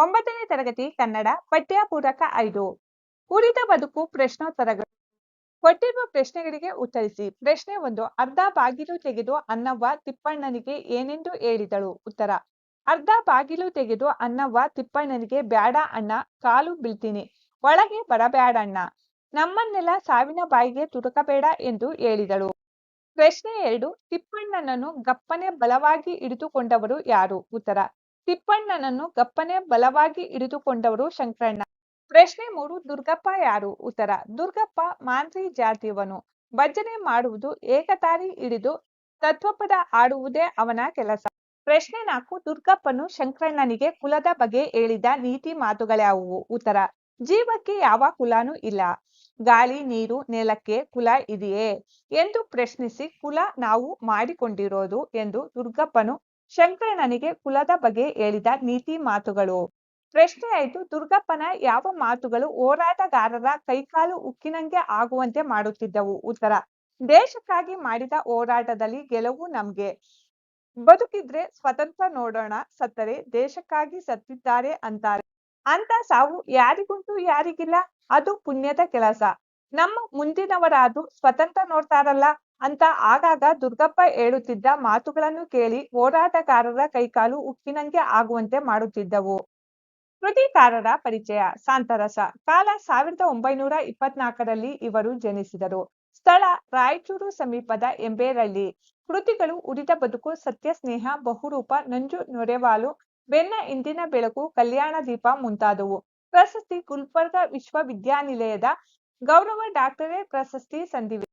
ಒಂಬತ್ತನೇ ತರಗತಿ ಕನ್ನಡ ಪಠ್ಯ ಪೂರಕ ಐದು. ಉಳಿದ ಬದುಕು ಪ್ರಶ್ನೋತ್ತರಗಳು. ಕೊಟ್ಟಿರುವ ಪ್ರಶ್ನೆಗಳಿಗೆ ಉತ್ತರಿಸಿ. ಪ್ರಶ್ನೆ ಒಂದು, ಅರ್ಧ ಬಾಗಿಲು ತೆಗೆದು ಅನ್ನವ್ವ ತಿಪ್ಪಣ್ಣನಿಗೆ ಏನೆಂದು ಹೇಳಿದಳು? ಉತ್ತರ, ಅರ್ಧ ಬಾಗಿಲು ತೆಗೆದು ಅನ್ನವ್ವ ತಿಪ್ಪಣ್ಣನಿಗೆ, ಬ್ಯಾಡ ಅಣ್ಣ, ಕಾಲು ಬೀಳ್ತೀನಿ. ಒಳಗೆ ಬರಬ್ಯಾಡಣ್ಣ ನಮ್ಮನ್ನೆಲ್ಲ ಸಾವಿನ ಬಾಯಿಗೆ ತುರುಕಬೇಡ ಎಂದು ಹೇಳಿದಳು. ಪ್ರಶ್ನೆ ಎರಡು, ತಿಪ್ಪಣ್ಣನನ್ನು ಗಪ್ಪನೆ ಬಲವಾಗಿ ಹಿಡಿದುಕೊಂಡವರು ಯಾರು? ಉತ್ತರ ತಿಪ್ಪಣ್ಣನನ್ನು ಗಪ್ಪನೆ ಬಲವಾಗಿ ಹಿಡಿದುಕೊಂಡವರು ಶಂಕರಣ್ಣ. ಪ್ರಶ್ನೆ ಮೂರು, ದುರ್ಗಪ್ಪ ಯಾರು? ಉತ್ತರ, ದುರ್ಗಪ್ಪ ಮಾಂತ್ರಿ ಜಾತಿಯವನು. ಭಜನೆ ಮಾಡುವುದು ಏಕತಾರಿ ಹಿಡಿದು ತತ್ವಪದ ಆಡುವುದೇ ಅವನ ಕೆಲಸ. ಪ್ರಶ್ನೆ ನಾಲ್ಕು, ದುರ್ಗಪ್ಪನು ಶಂಕರಣ್ಣನಿಗೆ ಕುಲದ ಬಗ್ಗೆ ಹೇಳಿದ ನೀತಿ ಮಾತುಗಳ್ಯಾವುವು ಉತ್ತರ, ಜೀವಕ್ಕೆ ಯಾವ ಕುಲಾನೂ ಇಲ್ಲ. ಗಾಳಿ, ನೀರು, ನೆಲಕ್ಕೆ ಕುಲ ಇದೆಯೇ? ಎಂದು ಪ್ರಶ್ನಿಸಿ ಕುಲ ನಾವು ಮಾಡಿಕೊಂಡಿರೋದು ಎಂದು ದುರ್ಗಪ್ಪನು ಶಂಕರಣ್ಣನಿಗೆ ಕುಲದ ಬಗ್ಗೆ ಹೇಳಿದ ನೀತಿ ಮಾತುಗಳು. ಪ್ರಶ್ನೆ ಐದು ದುರ್ಗಪ್ಪನ ಯಾವ ಮಾತುಗಳು ಹೋರಾಟಗಾರರ ಕೈಕಾಲು ಉಕ್ಕಿನಂಗೆ ಆಗುವಂತೆ ಮಾಡುತ್ತಿದ್ದವು? ಉತ್ತರ, ದೇಶಕ್ಕಾಗಿ ಮಾಡಿದ ಹೋರಾಟದಲ್ಲಿ ಗೆಲುವು ನಮ್ಗೆ. ಬದುಕಿದ್ರೆ ಸ್ವತಂತ್ರ ನೋಡೋಣ, ಸತ್ತರೆ ದೇಶಕ್ಕಾಗಿ ಸತ್ತಿದ್ದಾರೆ ಅಂತಾರೆ. ಅಂತ ಸಾವು ಯಾರಿಗುಂಟು ಯಾರಿಗಿಲ್ಲ, ಅದು ಪುಣ್ಯದ ಕೆಲಸ. ನಮ್ಮ ಮುಂದಿನವರಾದ್ರೂ ಸ್ವತಂತ್ರ ನೋಡ್ತಾರಲ್ಲ ಅಂತ ಆಗಾಗ ದುರ್ಗಪ್ಪ ಹೇಳುತ್ತಿದ್ದ ಮಾತುಗಳನ್ನು ಕೇಳಿ ಹೋರಾಟಗಾರರ ಕೈಕಾಲು ಉಕ್ಕಿನಂಗೆ ಆಗುವಂತೆ ಮಾಡುತ್ತಿದ್ದವು. ಕೃತಿಕಾರರ ಪರಿಚಯ ಸಾಂತರಸ ಕಾಲ ಸಾವಿರದ ಒಂಬೈನೂರ ಇಪ್ಪತ್ನಾಲ್ಕರಲ್ಲಿ ಇವರು ಜನಿಸಿದರು. ಸ್ಥಳ ರಾಯಚೂರು ಸಮೀಪದ ಎಂಬೇರಳ್ಳಿ. ಕೃತಿಗಳು ಉರಿದ ಬದುಕು, ಸತ್ಯ ಸ್ನೇಹ, ಬಹುರೂಪ, ನಂಜು ನೊರೆವಾಲು, ಬೆನ್ನ ಇಂದಿನ ಬೆಳಕು, ಕಲ್ಯಾಣ ದೀಪ ಮುಂತಾದವು. ಪ್ರಶಸ್ತಿ ಗುಲ್ಬರ್ಗ ವಿಶ್ವವಿದ್ಯಾನಿಲಯದ ಗೌರವ ಡಾಕ್ಟರೇಟ್ ಪ್ರಶಸ್ತಿ ಸಂದಿವೆ